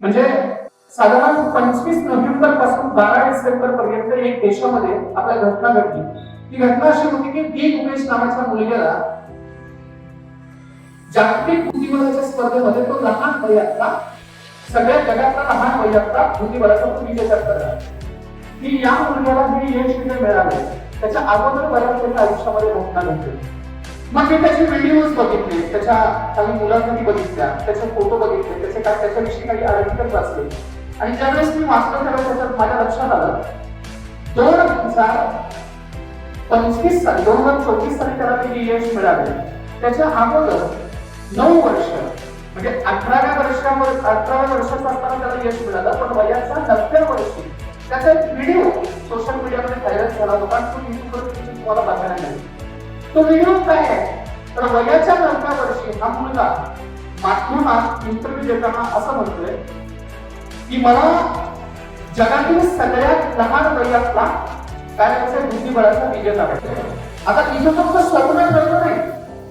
म्हणजे साधारण पंचवीस नोव्हेंबरपासून बारा डिसेंबर पर्यंत एक देशामध्ये आपल्या घटना घडली. ती घटना अशी होती की डी. उमेश नावाच्या मुलग्याला जागतिक बुद्धिबळाच्या स्पर्धेमध्ये तो लहान वयातला सगळ्या जगातला लहान वयातला बुद्धिबळाचा तो विजय ठरला. की या मुलग्याला हे यश तिथे मिळाले. त्याच्या अगोदर बऱ्याच त्याच्या आयुष्यामध्ये घटना घडली मग मी त्याचे व्हिडिओज बघितले. त्याच्या काही मुलाखती बघितल्या त्याचे फोटो बघितले त्याचे काय त्याच्याविषयी काही आर्टिकल वाचले. आणि ज्यावेळेस मी वाचलं त्यावेळेस त्याच्यात माझ्या लक्षात आलं दोन हजार पंचवीस साली दोन हजार चोवीस साली त्याला ते यश मिळाले. त्याच्या अगोदर नऊ वर्ष म्हणजे अठराव्या वर्षावर अठराव्या वर्षाचा असताना त्याला यश मिळालं पण वयाच्या नवव्या वर्षी त्याचा एक व्हिडिओ सोशल मीडियामध्ये व्हायरल झाला होता. तो युट्यूबवर तुम्हाला बघायला मिळेल. तो व्हिडिओ काय आहे तर वयाच्या नवव्या वर्षी हा मुलगा माध्यमात इंटरव्ह्यू देताना असं म्हणतोय की मला जगातील सगळ्यात लहान वयातला काय बुद्धिबळाचा विजेता व्हायचा आता इथं फक्त स्वप्न करतो नाही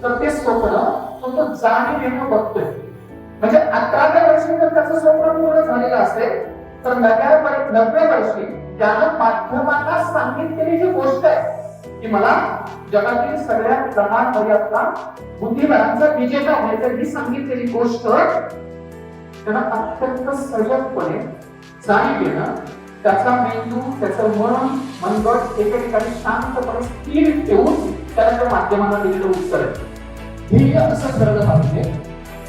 तर ते स्वप्न तो तो जाणीवेनं बघतोय. म्हणजे अकराव्या वर्षी जर त्याचं स्वप्न पूर्ण झालेलं असेल तर नव्या वर- नवव्या वर्षी त्यानं माध्यमांना सांगितलेली जी गोष्ट की मला जगातील सगळ्यात लहान वयातला बुद्धिबळांचा विजेता व्हायचं ही सांगितलेली गोष्ट त्यांना अत्यंत सजगपणे जाणीव येणं त्याचा मेंदू त्याचं मन मनगट एका ठिकाणी शांतपणे स्थिर ठेवून त्याला त्या माध्यमांना दिलेलं उत्तर आहे. ध्येय असं ठरलं पाहिजे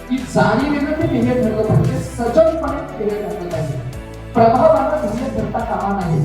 की जाणीवेनं ते ध्येय ठरलं पाहिजे सजगपणे ध्येय ठरलं पाहिजे. प्रभावाला ध्येय ठरता कामा नाही